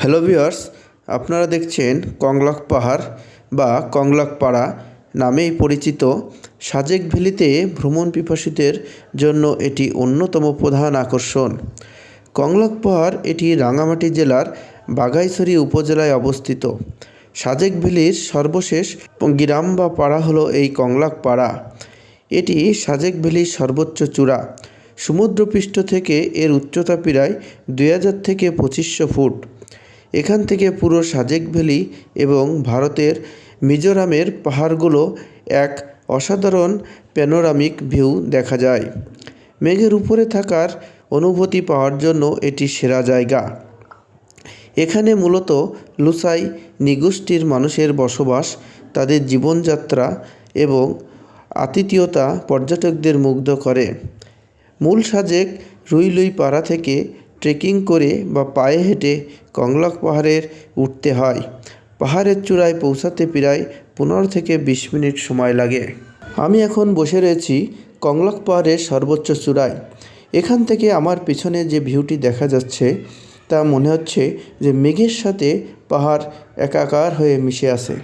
Hello viewers আপনারা দেখছেন কংলাক পাহাড় বা কংলাক পাড়া নামেই পরিচিত সাজেক ভ্যালিতে ভ্রমণ পিপাসুদের জন্য এটি অন্যতম প্রধান আকর্ষণ। কংলাক পাহাড় এটি রাঙামাটি জেলার বাঘাইছড়ি উপজেলায় অবস্থিত। সাজেক ভ্যালির সর্বশেষ গ্রাম বা পাড়া হলো এই কংলাক পাড়া। এটি সাজেক ভ্যালির সর্বোচ্চ চূড়া। সমুদ্রপৃষ্ঠ থেকে এর উচ্চতা প্রায় দুই হাজার থেকে পঁচিশশো ফুট। এখান থেকে পুরো সাজেক ভ্যালি এবং ভারতের মিজোরামের পাহাড়গুলো এক অসাধারণ প্যানোরামিক ভিউ দেখা যায়। মেঘের উপরে থাকার অনুভূতি পাওয়ার জন্য এটি সেরা জায়গা। এখানে মূলত লুসাই নিগোষ্ঠীর মানুষের বসবাস, তাদের জীবনযাত্রা এবং আতিথেয়তা পর্যটকদের মুগ্ধ করে। মূল সাজেক রুইলুই পাড়া থেকে ট্রেকিং করে বা পায়ে হেঁটে কংলাক পাহাড়ের উঠতে হয়। পাহাড়ের চূড়ায় পৌঁছাতে প্রায় পনেরো থেকে বিশ মিনিট সময় লাগে। আমি এখন বসে রয়েছি কংলাক পাহাড়ের সর্বোচ্চ চূড়ায়। এখান থেকে আমার পিছনে যে ভিউটি দেখা যাচ্ছে, তা মনে হচ্ছে যে মেঘের সাথে পাহাড় একাকার হয়ে মিশে আছে।